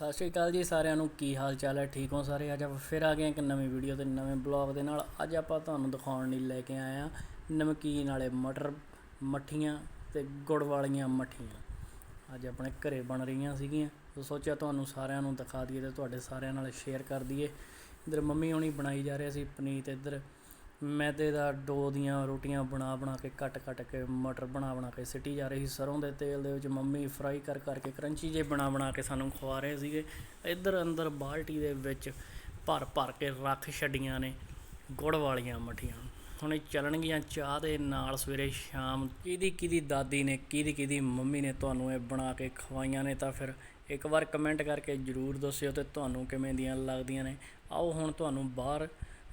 ਸਤਿ ਸ਼੍ਰੀ ਅਕਾਲ ਜੀ ਸਾਰਿਆਂ ਨੂੰ, ਕੀ ਹਾਲ ਚਾਲ ਹੈ? ਠੀਕ ਹੋ ਸਾਰੇ? ਅੱਜ ਆਪਾਂ ਫਿਰ ਆ ਗਏ ਇੱਕ ਨਵੀਂ ਵੀਡੀਓ ਤੇ ਨਵੇਂ ਬਲੌਗ ਦੇ ਨਾਲ। ਅੱਜ ਆਪਾਂ ਤੁਹਾਨੂੰ ਦਿਖਾਉਣ ਲਈ ਲੈ ਕੇ ਆਏ ਹਾਂ ਨਮਕੀਨ ਵਾਲੇ ਮਟਰ, ਮੱਠੀਆਂ ਤੇ ਗੁੜ ਵਾਲੀਆਂ ਮੱਠੀਆਂ। ਅੱਜ ਆਪਣੇ ਘਰੇ ਬਣ ਰਹੀਆਂ ਸੀਗੀਆਂ। ਸੋ ਸੋਚਿਆ ਤੁਹਾਨੂੰ ਸਾਰਿਆਂ ਨੂੰ ਦਿਖਾ ਦਈਏ ਤੇ ਤੁਹਾਡੇ ਸਾਰਿਆਂ ਨਾਲ ਸ਼ੇਅਰ ਕਰ ਦਈਏ। ਇਧਰ ਮੰਮੀ ਹੋਣੀ ਬਣਾਈ ਜਾ ਰਹੇ ਸੀ ਪਨੀਰ ਤੇ ਇਧਰ ਮੈਦੇ ਦਾ ਡੋ ਦੀਆਂ ਰੋਟੀਆਂ ਬਣਾ ਬਣਾ ਕੇ, ਕੱਟ ਕੱਟ ਕੇ, ਮਟਰ ਬਣਾ ਬਣਾ ਕੇ ਸਿੱਟੀ ਜਾ ਰਹੀ ਸੀ ਸਰੋਂ ਦੇ ਤੇਲ ਦੇ ਵਿੱਚ। ਮੰਮੀ ਫਰਾਈ ਕਰ ਕਰਕੇ ਕਰੰਚੀ ਜੇ ਬਣਾ ਬਣਾ ਕੇ ਸਾਨੂੰ ਖਵਾ ਰਹੇ ਸੀਗੇ। ਇੱਧਰ ਅੰਦਰ ਬਾਲਟੀ ਦੇ ਵਿੱਚ ਭਰ ਭਰ ਕੇ ਰੱਖ ਛੱਡੀਆਂ ਨੇ ਗੁੜ ਵਾਲੀਆਂ ਮਠੀਆਂ। ਹੁਣ ਇਹ ਚੱਲਣਗੀਆਂ ਚਾਹ ਦੇ ਨਾਲ ਸਵੇਰੇ ਸ਼ਾਮ। ਕਿਹਦੀ ਕਿਹਦੀ ਦਾਦੀ ਨੇ, ਕਿਹਦੀ ਕਿਹਦੀ ਮੰਮੀ ਨੇ ਤੁਹਾਨੂੰ ਇਹ ਬਣਾ ਕੇ ਖਵਾਈਆਂ ਨੇ ਤਾਂ ਫਿਰ ਇੱਕ ਵਾਰ ਕਮੈਂਟ ਕਰਕੇ ਜਰੂਰ ਦੱਸਿਓ ਤੇ ਤੁਹਾਨੂੰ ਕਿਵੇਂ ਦੀਆਂ ਲੱਗਦੀਆਂ ਨੇ। ਆਓ ਹੁਣ ਤੁਹਾਨੂੰ ਬਾਹਰ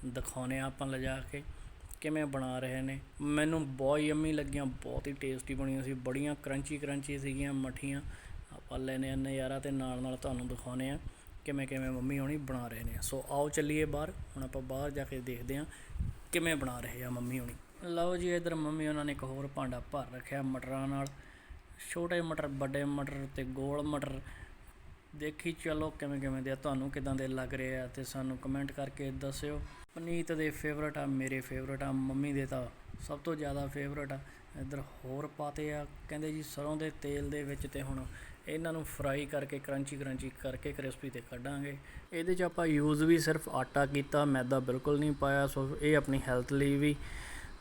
ਦਿਖਾਉਂਦੇ ਹਾਂ ਆਪਾਂ ਲਿਜਾ ਕੇ ਕਿਵੇਂ ਬਣਾ ਰਹੇ ਨੇ। ਮੈਨੂੰ ਬਹੁਤ ਯੰਮੀ ਲੱਗੀਆਂ, ਬਹੁਤ ਹੀ ਟੇਸਟੀ ਬਣੀਆਂ ਸੀ, ਬੜੀਆਂ ਕਰੰਚੀ ਕਰੰਚੀ ਸੀਗੀਆਂ, ਮਠੀਆਂ। ਆਪਾਂ ਲੈਨੇ ਆ ਨਜ਼ਾਰਾ ਤੇ ਨਾਲ ਨਾਲ ਤੁਹਾਨੂੰ ਦਿਖਾਉਂਦੇ ਆ ਕਿਵੇਂ ਕਿਵੇਂ ਮੰਮੀ ਹੋਣੀ ਬਣਾ ਰਹੇ ਨੇ। ਸੋ ਆਓ ਚੱਲੀਏ ਬਾਹਰ, ਹੁਣ ਆਪਾਂ ਬਾਹਰ ਜਾ ਕੇ ਦੇਖਦੇ ਆ ਕਿਵੇਂ ਬਣਾ ਰਹੇ ਆ ਮੰਮੀ ਹੋਣੀ। ਲਓ ਜੀ, ਇਧਰ ਮੰਮੀ ਉਹਨਾਂ ਨੇ ਇੱਕ ਹੋਰ ਭਾਂਡਾ ਭਰ ਰੱਖਿਆ ਮਟਰਾਂ ਨਾਲ। ਛੋਟੇ ਮਟਰ, ਵੱਡੇ ਮਟਰ ਤੇ ਗੋਲ ਮਟਰ। ਦੇਖੀ, ਚਲੋ ਕਿਵੇਂ ਕਿਵੇਂ ਦੇ ਆ, ਤੁਹਾਨੂੰ ਕਿਦਾਂ ਦੇ ਲੱਗ ਰਹੇ ਆ ਤੇ ਸਾਨੂੰ ਕਮੈਂਟ ਕਰਕੇ ਦੱਸਿਓ। ਪਨੀਤ ਦੇ ਫੇਵਰਟ ਆ, ਮੇਰੇ ਫੇਵਰਟ ਆ, ਮੰਮੀ ਦੇ ਤਾਂ ਸਭ ਤੋਂ ਜ਼ਿਆਦਾ ਫੇਵਰਟ ਆ। ਇੱਧਰ ਹੋਰ ਪਾਤੇ ਆ, ਕਹਿੰਦੇ ਜੀ ਸਰੋਂ ਦੇ ਤੇਲ ਦੇ ਵਿੱਚ ਤੇ ਹੁਣ ਇਹਨਾਂ ਨੂੰ ਫਰਾਈ ਕਰਕੇ ਕਰੰਚੀ ਕਰੰਚੀ ਕਰਕੇ ਕ੍ਰਿਸਪੀ ਤੇ ਕੱਢਾਂਗੇ। ਇਹਦੇ 'ਚ ਆਪਾਂ ਯੂਜ਼ ਵੀ ਸਿਰਫ ਆਟਾ ਕੀਤਾ, ਮੈਦਾ ਬਿਲਕੁਲ ਨਹੀਂ ਪਾਇਆ, ਸੋ ਇਹ ਆਪਣੀ ਹੈਲਥ ਲਈ ਵੀ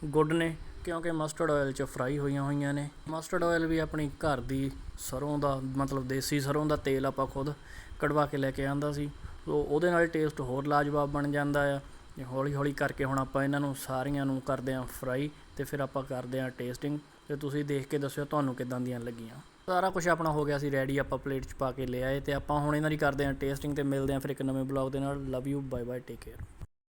ਗੁੱਡ ਨੇ। ਕਿਉਂਕਿ ਮਸਟਰਡ ਆਇਲ 'ਚ ਫਰਾਈ ਹੋਈਆਂ ਹੋਈਆਂ ਨੇ। ਮਸਟਰਡ ਆਇਲ ਵੀ ਆਪਣੀ ਘਰ ਦੀ ਸਰੋਂ ਦਾ, ਮਤਲਬ ਦੇਸੀ ਸਰੋਂ ਦਾ ਤੇਲ ਆਪਾਂ ਖੁਦ ਕਢਵਾ ਕੇ ਲੈ ਕੇ ਆਂਦਾ ਸੀ। ਸੋ ਉਹਦੇ ਨਾਲ ਟੇਸਟ ਹੋਰ ਲਾਜਵਾਬ ਬਣ ਜਾਂਦਾ ਆ। ਤੇ ਹੌਲੀ ਹੌਲੀ ਕਰਕੇ ਹੁਣ ਆਪਾਂ ਇਹਨਾਂ ਨੂੰ ਸਾਰੀਆਂ ਨੂੰ ਕਰਦੇ ਆਂ ਫਰਾਈ ਤੇ ਫਿਰ ਆਪਾਂ ਕਰਦੇ ਆਂ ਟੇਸਟਿੰਗ ਤੇ ਤੁਸੀਂ ਦੇਖ ਕੇ ਦੱਸਿਓ ਤੁਹਾਨੂੰ ਕਿਦਾਂ ਦੀਆਂ ਲੱਗੀਆਂ। ਸਾਰਾ ਕੁਝ ਆਪਣਾ ਹੋ ਗਿਆ ਸੀ ਰੈਡੀ ਆਪਾਂ ਪਲੇਟ 'ਚ ਪਾ ਕੇ ਲੈ ਆਏ ਤੇ ਆਪਾਂ ਹੁਣ ਇਹਨਾਂ ਦੀ ਕਰਦੇ ਆਂ ਟੇਸਟਿੰਗ ਤੇ ਮਿਲਦੇ ਆਂ ਫਿਰ ਇੱਕ ਨਵੇਂ ਬਲੌਗ ਦੇ ਨਾਲ। Love you bye bye take care